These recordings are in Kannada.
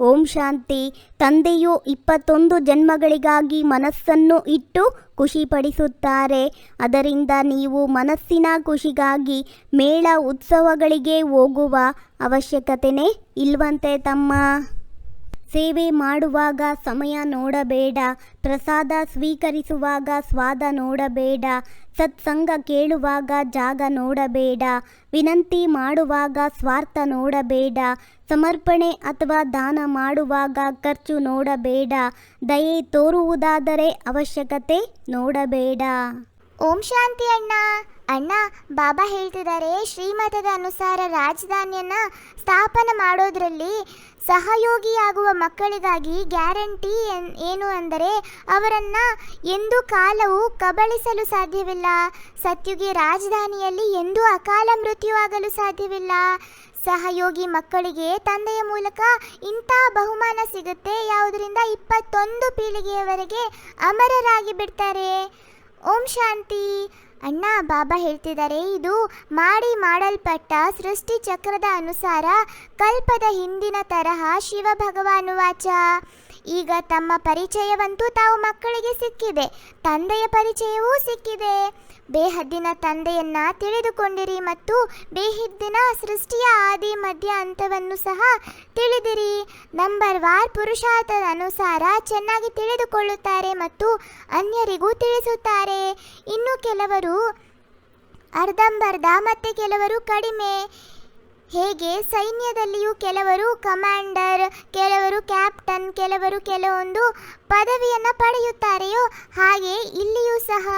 ಓಂ ಶಾಂತಿ. ತಂದೆಯು ಇಪ್ಪತ್ತೊಂದು ಜನ್ಮಗಳಿಗಾಗಿ ಮನಸ್ಸನ್ನು ಇಟ್ಟು ಖುಷಿಪಡಿಸುತ್ತಾರೆ. ಅದರಿಂದ ನೀವು ಮನಸ್ಸಿನ ಖುಷಿಗಾಗಿ ಮೇಳ ಉತ್ಸವಗಳಿಗೆ ಹೋಗುವ ಅವಶ್ಯಕತೆನೇ ಇಲ್ವಂತೆ ತಮ್ಮ. ಸೇವೆ ಮಾಡುವಾಗ ಸಮಯ ನೋಡಬೇಡ. ಪ್ರಸಾದ ಸ್ವೀಕರಿಸುವಾಗ ಸ್ವಾದ ನೋಡಬೇಡ. ಸತ್ಸಂಗ ಕೇಳುವಾಗ ಜಾಗ ನೋಡಬೇಡ, ವಿನಂತಿ ಮಾಡುವಾಗ ಸ್ವಾರ್ಥ ನೋಡಬೇಡ, ಸಮರ್ಪಣೆ ಅಥವಾ ದಾನ ಮಾಡುವಾಗ ಖರ್ಚು ನೋಡಬೇಡ, ದಯೆ ತೋರುವುದಾದರೆ ಅವಶ್ಯಕತೆ ನೋಡಬೇಡ. ಓಂ ಶಾಂತಿ ಅಣ್ಣ. ಅಣ್ಣ, ಬಾಬಾ ಹೇಳ್ತಿದ್ದಾರೆ ಶ್ರೀಮತದ ಅನುಸಾರ ರಾಜಧಾನಿಯನ್ನ ಸ್ಥಾಪನೆ ಮಾಡೋದ್ರಲ್ಲಿ ಸಹಯೋಗಿಯಾಗುವ ಮಕ್ಕಳಿಗಾಗಿ ಗ್ಯಾರಂಟಿ ಏನು ಅಂದರೆ ಅವರನ್ನು ಎಂದು ಕಾಲವು ಕಬಳಿಸಲು ಸಾಧ್ಯವಿಲ್ಲ. ಸತ್ಯುಗಿ ರಾಜಧಾನಿಯಲ್ಲಿ ಎಂದೂ ಅಕಾಲ ಮೃತ್ಯುವಾಗಲು ಸಾಧ್ಯವಿಲ್ಲ. ಸಹಯೋಗಿ ಮಕ್ಕಳಿಗೆ ತಂದೆಯ ಮೂಲಕ ಇಂಥ ಬಹುಮಾನ ಸಿಗುತ್ತೆ. ಯಾವುದರಿಂದ ಇಪ್ಪತ್ತೊಂದು ಪೀಳಿಗೆಯವರೆಗೆ ಅಮರರಾಗಿ ಬಿಡ್ತಾರೆ. ಓಂ ಶಾಂತಿ. ಅಣ್ಣ, ಬಾಬಾ ಹೇಳ್ತಿದ್ದಾರೆ, ಇದು ಮಾಡಿ ಮಾಡಲ್ಪಟ್ಟ ಸೃಷ್ಟಿ ಚಕ್ರದ ಅನುಸಾರ ಕಲ್ಪದ ಹಿಂದಿನ ತರಹ ಶಿವ ಭಗವಾನು ವಾಚ. ಈಗ ತಮ್ಮ ಪರಿಚಯವಂತೂ ತಾವು ಮಕ್ಕಳಿಗೆ ಸಿಕ್ಕಿದೆ, ತಂದೆಯ ಪರಿಚಯವೂ ಸಿಕ್ಕಿದೆ. ಬೇಹದ್ದಿನ ತಂದೆಯನ್ನ ತಿಳಿದುಕೊಂಡಿರಿ ಮತ್ತು ಬೇಹದ್ದಿನ ಸೃಷ್ಟಿಯ ಆದಿ ಮಧ್ಯ ಅಂತವನ್ನು ಸಹ ತಿಳಿದಿರಿ. ನಂಬರ್ ವಾರ್ ಪುರುಷಾರ್ಥದ ಅನುಸಾರ ಚೆನ್ನಾಗಿ ತಿಳಿದುಕೊಳ್ಳುತ್ತಾರೆ ಮತ್ತು ಅನ್ಯರಿಗೂ ತಿಳಿಸುತ್ತಾರೆ. ಇನ್ನು ಕೆಲವರು ಅರ್ಧಂಬರ್ಧ ಮತ್ತೆ ಕೆಲವರು ಕಡಿಮೆ. ಹೇಗೆ? ಸೈನ್ಯದಲ್ಲಿಯೂ ಕೆಲವರು ಕಮಾಂಡರ್, ಕೆಲವರು ಕ್ಯಾಪ್ಟನ್, ಕೆಲವರು ಕೆಲವೊಂದು ಪದವಿಯನ್ನು ಪಡೆಯುತ್ತಾರೆಯೋ? ಹಾಗೆ ಇಲ್ಲಿಯೂ ಸಹ.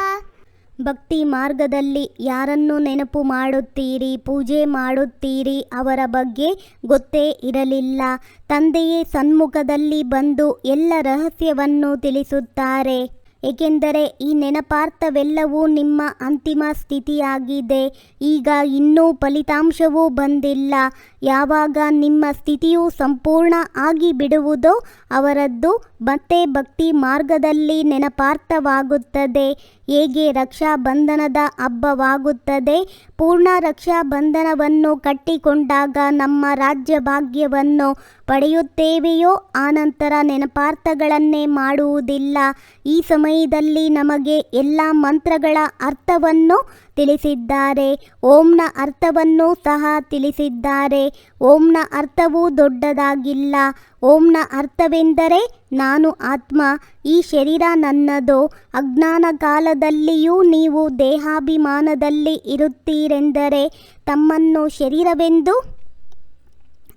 ಭಕ್ತಿ ಮಾರ್ಗದಲ್ಲಿ ಯಾರನ್ನು ನೆನಪು ಮಾಡುತ್ತೀರಿ, ಪೂಜೆ ಮಾಡುತ್ತೀರಿ ಅವರ ಬಗ್ಗೆ ಗೊತ್ತೇ ಇರಲಿಲ್ಲ. ತಂದೆಯೇ ಸನ್ಮುಖದಲ್ಲಿ ಬಂದು ಎಲ್ಲ ರಹಸ್ಯವನ್ನು ತಿಳಿಸುತ್ತಾರೆ. ಏಕೆಂದರೆ ಈ ನೆನಪಾರ್ಥವೆಲ್ಲವೂ ನಿಮ್ಮ ಅಂತಿಮ ಸ್ಥಿತಿಯಾಗಿದೆ. ಈಗ ಇನ್ನೂ ಫಲಿತಾಂಶವೂ ಬಂದಿಲ್ಲ. ಯಾವಾಗ ನಿಮ್ಮ ಸ್ಥಿತಿಯು ಸಂಪೂರ್ಣ ಆಗಿ ಬಿಡುವುದೋ ಅವರದ್ದು ಮತ್ತೆ ಭಕ್ತಿ ಮಾರ್ಗದಲ್ಲಿ ನೆನಪಾರ್ಥವಾಗುತ್ತದೆ. ಹೇಗೆ ರಕ್ಷಾಬಂಧನದ ಹಬ್ಬವಾಗುತ್ತದೆ. ಪೂರ್ಣ ರಕ್ಷಾಬಂಧನವನ್ನು ಕಟ್ಟಿಕೊಂಡಾಗ ನಮ್ಮ ರಾಜ್ಯ ಭಾಗ್ಯವನ್ನು ಪಡೆಯುತ್ತೇವೆಯೋ ಆನಂತರ ನೆನಪಾರ್ಥಗಳನ್ನೇ ಮಾಡುವುದಿಲ್ಲ. ಈ ಸಮಯದಲ್ಲಿ ನಮಗೆ ಎಲ್ಲ ಮಂತ್ರಗಳ ಅರ್ಥವನ್ನು ತಿಳಿಸಿದ್ದಾರೆ. ಓಂನ ಅರ್ಥವನ್ನು ಸಹ ತಿಳಿಸಿದ್ದಾರೆ. ಓಂನ ಅರ್ಥವು ದೊಡ್ಡದಾಗಿಲ್ಲ. ಓಂನ ಅರ್ಥವೆಂದರೆ ನಾನು ಆತ್ಮ, ಈ ಶರೀರ ನನ್ನದು. ಅಜ್ಞಾನ ಕಾಲದಲ್ಲಿಯೂ ನೀವು ದೇಹಾಭಿಮಾನದಲ್ಲಿ ಇರುತ್ತೀರೆಂದರೆ ತಮ್ಮನ್ನು ಶರೀರವೆಂದು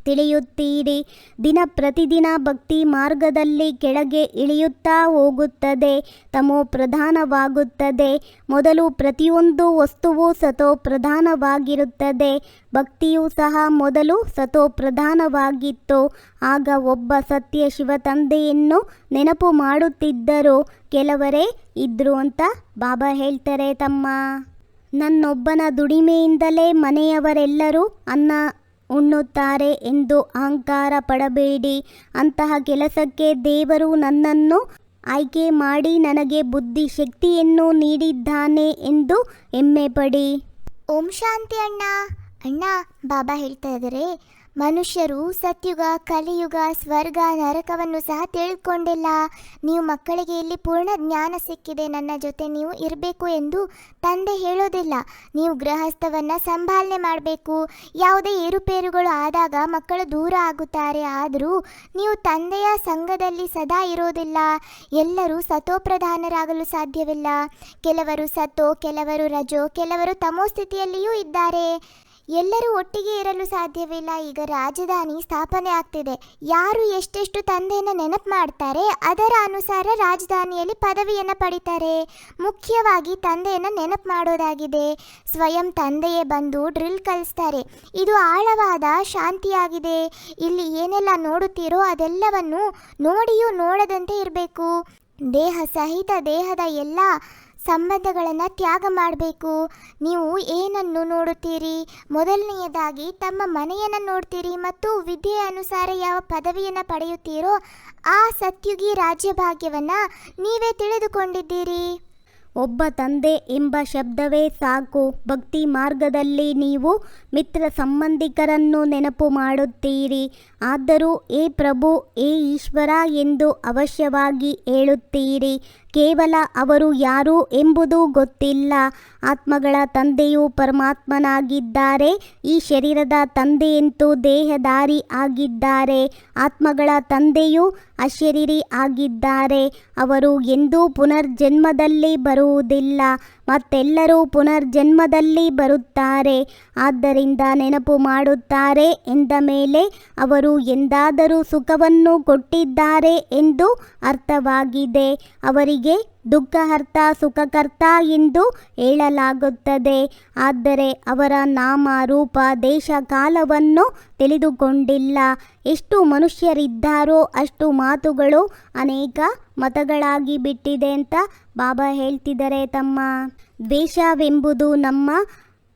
ತಿಳಿಯುತ್ತೀರಿ. ದಿನ ಪ್ರತಿದಿನ ಭಕ್ತಿ ಮಾರ್ಗದಲ್ಲಿ ಕೆಳಗೆ ಇಳಿಯುತ್ತಾ ಹೋಗುತ್ತದೆ. ತಮೋ ಪ್ರಧಾನವಾಗುತ್ತದೆ. ಮೊದಲು ಪ್ರತಿಯೊಂದು ವಸ್ತುವು ಸತೋ ಪ್ರಧಾನವಾಗಿರುತ್ತದೆ. ಭಕ್ತಿಯೂ ಸಹ ಮೊದಲು ಸತೋ ಪ್ರಧಾನವಾಗಿತ್ತು. ಆಗ ಒಬ್ಬ ಸತ್ಯ ಶಿವ ತಂದೆಯನ್ನು ನೆನಪು ಮಾಡುತ್ತಿದ್ದರು. ಕೆಲವರೇ ಇದ್ರು ಅಂತ ಬಾಬಾ ಹೇಳ್ತಾರೆ ತಮ್ಮ. ನನ್ನೊಬ್ಬನ ದುಡಿಮೆಯಿಂದಲೇ ಮನೆಯವರೆಲ್ಲರೂ ಅನ್ನ ಉಣ್ಣುತ್ತಾರೆ ಎಂದು ಅಹಂಕಾರ ಪಡಬೇಡಿ. ಅಂತಹ ಕೆಲಸಕ್ಕೆ ದೇವರು ನನ್ನನ್ನು ಆಯ್ಕೆ ಮಾಡಿ ನನಗೆ ಬುದ್ಧಿ ಶಕ್ತಿಯನ್ನು ನೀಡಿದ್ದಾನೆ ಎಂದು ಹೆಮ್ಮೆ ಪಡಿ ಓಂ ಶಾಂತಿ ಅಣ್ಣ. ಅಣ್ಣ, ಬಾಬಾ ಹೇಳ್ತಾ ಇದ್ದಾರೆ ಮನುಷ್ಯರು ಸತ್ಯುಗ, ಕಲಿಯುಗ, ಸ್ವರ್ಗ, ನರಕವನ್ನು ಸಹ ತಿಳ್ಕೊಂಡಿಲ್ಲ. ನೀವು ಮಕ್ಕಳಿಗೆ ಇಲ್ಲಿ ಪೂರ್ಣ ಜ್ಞಾನ ಸಿಕ್ಕಿದೆ. ನನ್ನ ಜೊತೆ ನೀವು ಇರಬೇಕು ಎಂದು ತಂದೆ ಹೇಳೋದಿಲ್ಲ. ನೀವು ಗೃಹಸ್ಥವನ್ನು ಸಂಭಾಲನೆ ಮಾಡಬೇಕು. ಯಾವುದೇ ಏರುಪೇರುಗಳು ಆದಾಗ ಮಕ್ಕಳು ದೂರ ಆಗುತ್ತಾರೆ. ಆದರೂ ನೀವು ತಂದೆಯ ಸಂಘದಲ್ಲಿ ಸದಾ ಇರೋದಿಲ್ಲ. ಎಲ್ಲರೂ ಸತೋಪ್ರಧಾನರಾಗಲು ಸಾಧ್ಯವಿಲ್ಲ. ಕೆಲವರು ಸತೋ ಕೆಲವರು ರಜೋ, ಕೆಲವರು ತಮೋ ಸ್ಥಿತಿಯಲ್ಲಿಯೂ ಇದ್ದಾರೆ. ಎಲ್ಲರೂ ಒಟ್ಟಿಗೆ ಇರಲು ಸಾಧ್ಯವಿಲ್ಲ. ಈಗ ರಾಜಧಾನಿ ಸ್ಥಾಪನೆ ಆಗ್ತಿದೆ. ಯಾರು ಎಷ್ಟೆಷ್ಟು ತಂದೆಯನ್ನು ನೆನಪು ಮಾಡ್ತಾರೆ, ಅದರ ಅನುಸಾರ ರಾಜಧಾನಿಯಲ್ಲಿ ಪದವಿಯನ್ನು ಪಡಿತಾರೆ. ಮುಖ್ಯವಾಗಿ ತಂದೆಯನ್ನು ನೆನಪು ಮಾಡೋದಾಗಿದೆ. ಸ್ವಯಂ ತಂದೆಯೇ ಬಂದು ಡ್ರಿಲ್ ಕಲಿಸ್ತಾರೆ. ಇದು ಆಳವಾದ ಶಾಂತಿಯಾಗಿದೆ. ಇಲ್ಲಿ ಏನೆಲ್ಲ ನೋಡುತ್ತೀರೋ ಅದೆಲ್ಲವನ್ನು ನೋಡಿಯೂ ನೋಡದಂತೆ ಇರಬೇಕು. ದೇಹ ಸಹಿತ ದೇಹದ ಎಲ್ಲ ಸಂಬಂಧಗಳನ್ನು ತ್ಯಾಗ ಮಾಡಬೇಕು. ನೀವು ಏನನ್ನು ನೋಡುತ್ತೀರಿ? ಮೊದಲನೆಯದಾಗಿ ತಮ್ಮ ಮನೆಯನ್ನು ನೋಡ್ತೀರಿ ಮತ್ತು ವಿದ್ಯೆಯ ಅನುಸಾರ ಯಾವ ಪದವಿಯನ್ನು ಪಡೆಯುತ್ತೀರೋ ಆ ಸತ್ಯುಗಿ ರಾಜ್ಯಭಾಗ್ಯವನ್ನು ನೀವೇ ತಿಳಿದುಕೊಂಡಿದ್ದೀರಿ. ಒಬ್ಬ ತಂದೆ ಎಂಬ ಶಬ್ದವೇ ಸಾಕು. ಭಕ್ತಿ ಮಾರ್ಗದಲ್ಲಿ ನೀವು ಮಿತ್ರ ಸಂಬಂಧಿಕರನ್ನು ನೆನಪು ಮಾಡುತ್ತೀರಿ. ಆದರೂ ಏ ಪ್ರಭು, ಏ ಈಶ್ವರ ಎಂದು ಅವಶ್ಯವಾಗಿ ಹೇಳುತ್ತೀರಿ. ಕೇವಲ ಅವರು ಯಾರು ಎಂಬುದು ಗೊತ್ತಿಲ್ಲ. ಆತ್ಮಗಳ ತಂದೆಯು ಪರಮಾತ್ಮನಾಗಿದ್ದಾರೆ. ಈ ಶರೀರದ ತಂದೆಯಂತೂ ದೇಹದಾರಿ ಆಗಿದ್ದಾರೆ. ಆತ್ಮಗಳ ತಂದೆಯು ಅಶರೀರಿ ಆಗಿದ್ದಾರೆ. ಅವರು ಎಂದೂ ಪುನರ್ಜನ್ಮದಲ್ಲಿ ಬರುವುದಿಲ್ಲ. ಮತ್ತೆಲ್ಲರೂ ಪುನರ್ಜನ್ಮದಲ್ಲಿ ಬರುತ್ತಾರೆ. ಆದ್ದರಿಂದ ನೆನಪು ಮಾಡುತ್ತಾರೆ ಎಂದ ಮೇಲೆ ಅವರು ಎಂದಾದರೂ ಸುಖವನ್ನು ಕೊಟ್ಟಿದ್ದಾರೆ ಎಂದು ಅರ್ಥವಾಗಿದೆ. ಅವರಿಗೆ ದುಃಖಹರ್ತ ಸುಖಕರ್ತ ಎಂದು ಹೇಳಲಾಗುತ್ತದೆ. ಆದರೆ ಅವರ ನಾಮ, ರೂಪ, ದೇಶ, ಕಾಲವನ್ನು ತಿಳಿದುಕೊಂಡಿಲ್ಲ. ಎಷ್ಟು ಮನುಷ್ಯರಿದ್ದಾರೋ ಅಷ್ಟು ಮಾತುಗಳು ಅನೇಕ ಮತಗಳಾಗಿ ಬಿಟ್ಟಿದೆ ಅಂತ ಬಾಬಾ ಹೇಳ್ತಿದ್ದಾರೆ ತಮ್ಮ. ದ್ವೇಷವೆಂಬುದು ನಮ್ಮ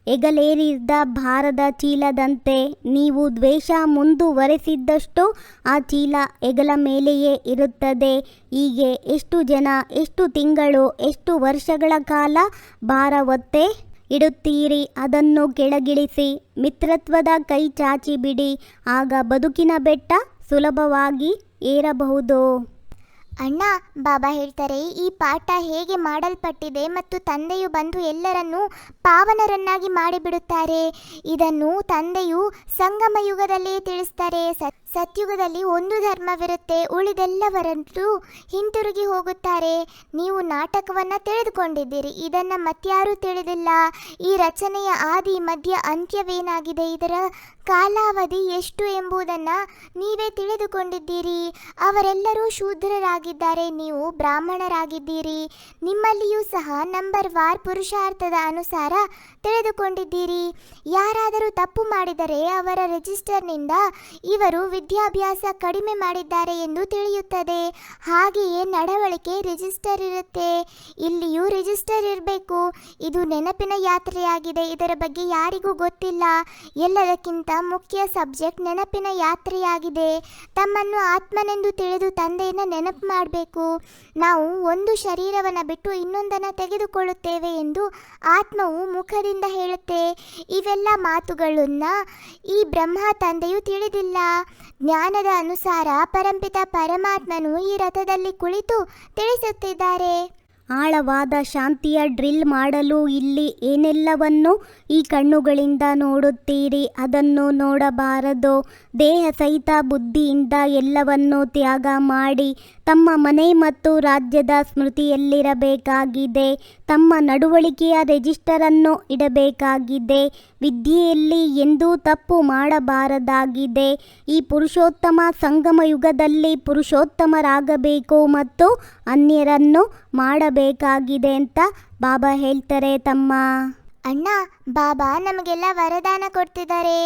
ಹೆಗಲೇರಿದ ಭಾರದ ಚೀಲದಂತೆ ನೀವು ದ್ವೇಷ ಮುಂದುವರೆಸಿದ್ದಷ್ಟು ಆ ಚೀಲ ಹೆಗಲ ಮೇಲೆಯೇ ಇರುತ್ತದೆ. ಹೀಗೆ ಎಷ್ಟು ಜನ, ಎಷ್ಟು ತಿಂಗಳು, ಎಷ್ಟು ವರ್ಷಗಳ ಕಾಲ ಭಾರ ಒತ್ತೆ ಇಡುತ್ತೀರಿ? ಅದನ್ನು ಕೆಳಗಿಳಿಸಿ, ಮಿತ್ರತ್ವದ ಕೈ ಚಾಚಿ ಬಿಡಿ ಆಗ ಬದುಕಿನ ಬೆಟ್ಟ ಸುಲಭವಾಗಿ ಏರಬಹುದು. ಅಣ್ಣ, ಬಾಬಾ ಹೇಳ್ತಾರೆ, ಈ ಪಾಠ ಹೇಗೆ ಮಾಡಲ್ಪಟ್ಟಿದೆ ಮತ್ತು ತಂದೆಯು ಬಂದು ಎಲ್ಲರನ್ನೂ ಪಾವನರನ್ನಾಗಿ ಮಾಡಿಬಿಡುತ್ತಾರೆ. ಇದನ್ನು ತಂದೆಯು ಸಂಗಮ ಯುಗದಲ್ಲೇ ತಿಳಿಸ್ತಾರೆ. ಸತ್ಯುಗದಲ್ಲಿ ಒಂದು ಧರ್ಮವಿರುತ್ತೆ ಉಳಿದೆಲ್ಲವರಂತೂ ಹಿಂತಿರುಗಿ ಹೋಗುತ್ತಾರೆ. ನೀವು ನಾಟಕವನ್ನು ತಿಳಿದುಕೊಂಡಿದ್ದೀರಿ ಇದನ್ನು ಮತ್ಯಾರೂ ತಿಳಿದಿಲ್ಲ. ಈ ರಚನೆಯ ಆದಿ, ಮಧ್ಯ, ಅಂತ್ಯವೇನಾಗಿದೆ? ಇದರ ಕಾಲಾವಧಿ ಎಷ್ಟು ಎಂಬುದನ್ನು ನೀವೇ ತಿಳಿದುಕೊಂಡಿದ್ದೀರಿ. ಅವರೆಲ್ಲರೂ ಶೂದ್ರರಾಗಿದ್ದಾರೆ. ನೀವು ಬ್ರಾಹ್ಮಣರಾಗಿದ್ದೀರಿ. ನಿಮ್ಮಲ್ಲಿಯೂ ಸಹ ನಂಬರ್ ವಾರ್ ಪುರುಷಾರ್ಥದ ಅನುಸಾರ ತಿಳಿದುಕೊಂಡಿದ್ದೀರಿ. ಯಾರಾದರೂ ತಪ್ಪು ಮಾಡಿದರೆ ಅವರ ರಿಜಿಸ್ಟರ್ನಿಂದ ಇವರು ವಿದ್ಯಾಭ್ಯಾಸ ಕಡಿಮೆ ಮಾಡಿದ್ದಾರೆ ಎಂದು ತಿಳಿಯುತ್ತದೆ. ಹಾಗೆಯೇ ನಡವಳಿಕೆ ರಿಜಿಸ್ಟರ್ ಇರುತ್ತೆ. ಇಲ್ಲಿಯೂ ರಿಜಿಸ್ಟರ್ ಇರಬೇಕು. ಇದು ನೆನಪಿನ ಯಾತ್ರೆಯಾಗಿದೆ. ಇದರ ಬಗ್ಗೆ ಯಾರಿಗೂ ಗೊತ್ತಿಲ್ಲ. ಎಲ್ಲದಕ್ಕಿಂತ ಮುಖ್ಯ ಸಬ್ಜೆಕ್ಟ್ ನೆನಪಿನ ಯಾತ್ರೆಯಾಗಿದೆ. ತಮ್ಮನ್ನು ಆತ್ಮನೆಂದು ತಿಳಿದು ತಂದೆಯನ್ನು ನೆನಪು ಮಾಡಬೇಕು. ನಾವು ಒಂದು ಶರೀರವನ್ನು ಬಿಟ್ಟು ಇನ್ನೊಂದನ್ನು ತೆಗೆದುಕೊಳ್ಳುತ್ತೇವೆ ಎಂದು ಆತ್ಮವು ಮುಖದಿಂದ ಹೇಳುತ್ತೆ. ಇವೆಲ್ಲ ಮಾತುಗಳನ್ನು ಈ ಬ್ರಹ್ಮ ತಂದೆಯು ತಿಳಿದಿಲ್ಲ. ಜ್ಞಾನದ ಅನುಸಾರ ಪರಂಪಿತ ಪರಮಾತ್ಮನು ಈ ರಥದಲ್ಲಿ ಕುಳಿತು ತಿಳಿಸುತ್ತಿದ್ದಾರೆ. ಆಳವಾದ ಶಾಂತಿಯ ಡ್ರಿಲ್ ಮಾಡಲು ಇಲ್ಲಿ ಏನೆಲ್ಲವನ್ನು ಈ ಕಣ್ಣುಗಳಿಂದ ನೋಡುತ್ತೀರಿ? ಅದನ್ನು ನೋಡಬಾರದು. ದೇಹ ಸಹಿತ ಬುದ್ಧಿಯಿಂದ ಎಲ್ಲವನ್ನು ತ್ಯಾಗ ಮಾಡಿ ತಮ್ಮ ಮನೆ ಮತ್ತು ರಾಜ್ಯದ ಸ್ಮೃತಿಯಲ್ಲಿರಬೇಕಾಗಿದೆ. ತಮ್ಮ ನಡವಳಿಕೆಯ ರಿಜಿಸ್ಟರನ್ನು ಇಡಬೇಕಾಗಿದೆ. ವಿದ್ಯೆಯಲ್ಲಿ ಎಂದೂ ತಪ್ಪು ಮಾಡಬಾರದಾಗಿದೆ. ಈ ಪುರುಷೋತ್ತಮ ಸಂಗಮ ಯುಗದಲ್ಲಿ ಪುರುಷೋತ್ತಮರಾಗಬೇಕು ಮತ್ತು ಅನ್ಯರನ್ನು ಮಾಡಬೇಕಾಗಿದೆ ಅಂತ ಬಾಬಾ ಹೇಳ್ತಾರೆ ತಮ್ಮ. ಅಣ್ಣ, ಬಾಬಾ ನಮಗೆಲ್ಲ ವರದಾನ ಕೊಡ್ತಿದ್ದಾರೆ.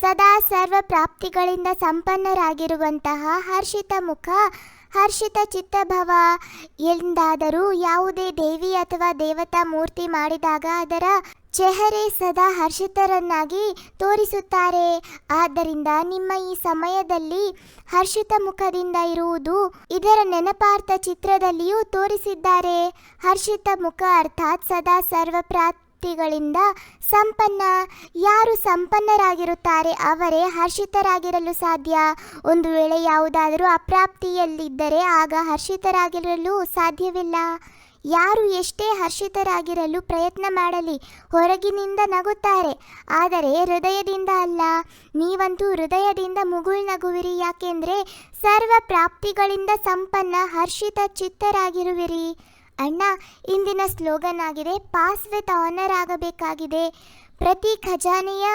ಸದಾ ಸರ್ವ ಪ್ರಾಪ್ತಿಗಳಿಂದ ಸಂಪನ್ನರಾಗಿರುವಂತಹ ಹರ್ಷಿತ ಮುಖ ಹರ್ಷಿತ ಚಿತ್ತಭವ ಎಂದಾದರೂ ಯಾವುದೇ ದೇವಿ ಅಥವಾ ದೇವತಾ ಮೂರ್ತಿ ಮಾಡಿದಾಗ ಅದರ ಚೆಹರೆ ಸದಾ ಹರ್ಷಿತರನ್ನಾಗಿ ತೋರಿಸುತ್ತಾರೆ. ಆದ್ದರಿಂದ ನಿಮ್ಮ ಈ ಸಮಯದಲ್ಲಿ ಹರ್ಷಿತ ಮುಖದಿಂದ ಇರುವುದು ಇದರ ನೆನಪಾರ್ಥ ಚಿತ್ರದಲ್ಲಿಯೂ ತೋರಿಸಿದ್ದಾರೆ. ಹರ್ಷಿತ ಮುಖ ಅರ್ಥಾತ್ ಸದಾ ಸರ್ವ ಪ್ರಾಪ್ತಿಗಳಿಂದ ಸಂಪನ್ನ, ಯಾರು ಸಂಪನ್ನರಾಗಿರುತ್ತಾರೆ ಅವರೇ ಹರ್ಷಿತರಾಗಿರಲು ಸಾಧ್ಯ. ಒಂದು ವೇಳೆ ಯಾವುದಾದರೂ ಅಪ್ರಾಪ್ತಿಯಲ್ಲಿದ್ದರೆ ಆಗ ಹರ್ಷಿತರಾಗಿರಲು ಸಾಧ್ಯವಿಲ್ಲ. ಯಾರು ಎಷ್ಟೇ ಹರ್ಷಿತರಾಗಿರಲು ಪ್ರಯತ್ನ ಮಾಡಲಿ, ಹೊರಗಿನಿಂದ ನಗುತ್ತಾರೆ. ಆದರೆ ಹೃದಯದಿಂದ ಅಲ್ಲ. ನೀವಂತೂ ಹೃದಯದಿಂದ ಮುಗುಳ್ ನಗುವಿರಿ. ಯಾಕೆಂದರೆ ಸರ್ವ ಪ್ರಾಪ್ತಿಗಳಿಂದ ಸಂಪನ್ನ, ಹರ್ಷಿತ ಚಿತ್ತರಾಗಿರುವಿರಿ. ಅಣ್ಣ, ಇಂದಿನ ಸ್ಲೋಗನ್ ಆಗಿದೆ, ಪಾಸ್ ವಿತ್ ಆನರ್ ಆಗಬೇಕಾಗಿದೆ. ಪ್ರತಿ ಖಜಾನೆಯ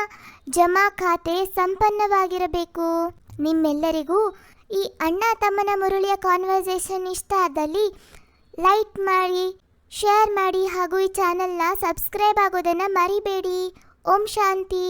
ಜಮಾ ಖಾತೆ ಸಂಪನ್ನವಾಗಿರಬೇಕು. ನಿಮ್ಮೆಲ್ಲರಿಗೂ ಈ ಅಣ್ಣ ತಮ್ಮನ ಮುರುಳಿಯ ಕಾನ್ವರ್ಸೇಷನ್ ಇಷ್ಟ ಆದಲ್ಲಿ ಲೈಕ್ ಮಾಡಿ ಶೇರ್ ಮಾಡಿ ಹಾಗೂ ಈ ಚಾನಲ್ನ ಸಬ್ಸ್ಕ್ರೈಬ್ ಆಗೋದನ್ನು ಮರಿಬೇಡಿ. ಓಂ ಶಾಂತಿ.